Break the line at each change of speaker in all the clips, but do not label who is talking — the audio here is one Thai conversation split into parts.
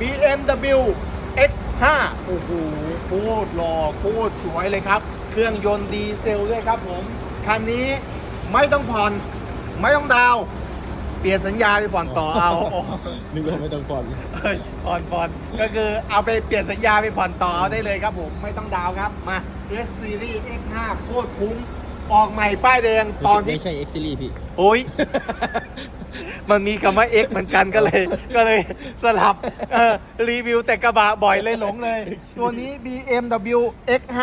BMW X5 โอ้โหโคตรหล่อโคตรสวยเลยครับ เครื่องยนต์ดีเซลด้วยครับผมคันนี้ไม่ต้องผ่อนไม่ต้องดาวน์เปลี่ยนสัญญาไปผ่อนต่อเอา
นึกว่าไม่ต้องผ่อน
เอ้ยผ่อนผ่อนก็คือเอาไปเปลี่ยนสัญญาไปผ่อนต่อเอาได้เลยครับผมไม่ต้องดาวน์ครับมา S Series X5 โคตรคุ้มออกใหม่ป้ายแดงตอนที่
ไม่ใช่ X Series พี่
โอ้ย มันมีคำว่า X เหมือนกันก็เลย ก็เลยสลับเออรีวิวแต่กระบะบ่อยเลยหลงเลย ตัวนี้ BMW X5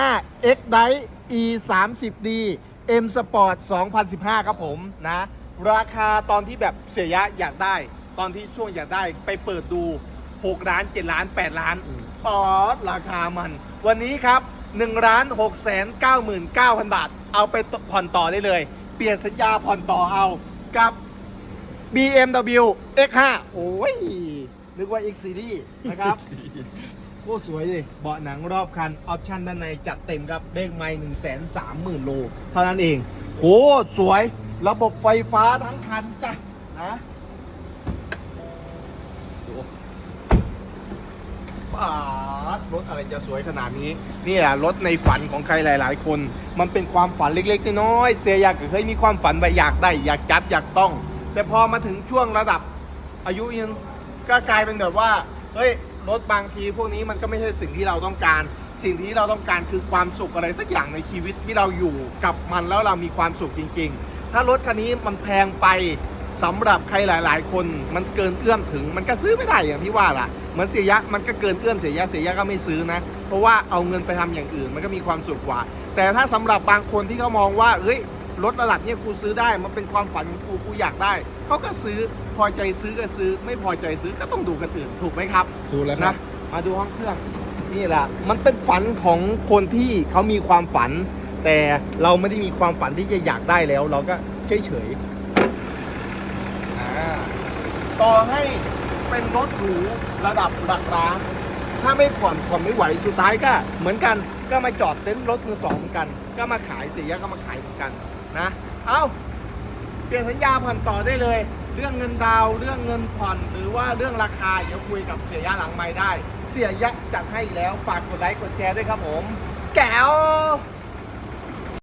X Drive E 3 0 D M Sport 2015 ครับผมนะ ราคาตอนที่แบบเสียยะอยากได้ ตอนที่ช่วงอยากได้ไปเปิดดู 6 ล้าน 7 ล้าน 8 ล้าน
อืม
ปอดราคามัน วันนี้ครับ1ล้าน6แสน99,000 บาท เอาไปผ่อนต่อได้เลย เปลี่ยนสัญญาผ่อนต่อเอากับ BMW X5 โอ้ย นึกว่า X Series นะครับโคตรสวยเลยเบาะหนังรอบคัน ออปชั่นด้านในจัดเต็มครับเลขไมล์หนึ่งแสนสามหมื่นโล เท่านั้นเองโคตรสวย ระบบไฟฟ้าทั้งคันจ้ะนะป้าดรถอะไรจะสวยขนาดนี้ นี่แหละรถในฝันของใครหลาย ๆ คน มันเป็นความฝันเล็ก ๆ น้อยๆเสียอยากเคยมีความฝันไปอยากได้ อยากจัดอยากต้อง แต่พอมาถึงช่วงระดับอายุยังก็กลายเป็นแบบว่า เฮ้ย รถบางทีพวกนี้มันก็ไม่ใช่สิ่งที่เราต้องการ สิ่งที่เราต้องการคือความสุขอะไรสักอย่างในชีวิตที่เราอยู่กับมันแล้วเรามีความสุขจริง ๆ ถ้ารถคันนี้มันแพงไปสำหรับใครหลาย ๆ คนมันเกินเอื้อมถึง มันก็ซื้อไม่ได้อย่างที่ว่าล่ะเหมือนเสียยะมันก็เกินเอื้อมเสียยะเสียยะก็ไม่ซื้อนะ เพราะว่าเอาเงินไปทำอย่างอื่น มันก็มีความสุขกว่า แต่ถ้าสำหรับบางคนที่เขามองว่าเฮ้ย รถระดับเนี้ยกูซื้อได้มันเป็นความฝันของกูกูอยากได้เขาก็ซื้อพอใจซื้อก็ซื้อ ไม่พอใจซื้อก็ต้องดูกันอื่นถูกไหมครับ
ดูแล้วครั
นะ
บ
มาดูห้องเครื่องนี่แหละมันเป็นฝันของคนที่เขามีความฝัน แต่เราไม่ได้มีความฝันที่จะอยากได้แล้ว เราก็เฉยเฉยๆอ่าต่อให้เป็นรถหรูระดับหลักล้าน ถ้าไม่ผ่อนผ่อนไม่ไหวสุดท้ายก็เหมือนกันก็มาจอดเต็นท์รถมือสองเหมือนกัน ก็มาขายเสียก็มาขายเหมือนกันนะเอาเปลี่ยนสัญญาผ่อนต่อได้เลย เรื่องเงินดาวเรื่องเงินผ่อนหรือว่าเรื่องราคาเดี๋ยวคุยกับเสียยะหลังไม่ได้ เสียยะจัดให้แล้วฝากกดไลค์กดแชร์ด้วยครับผม แก้ว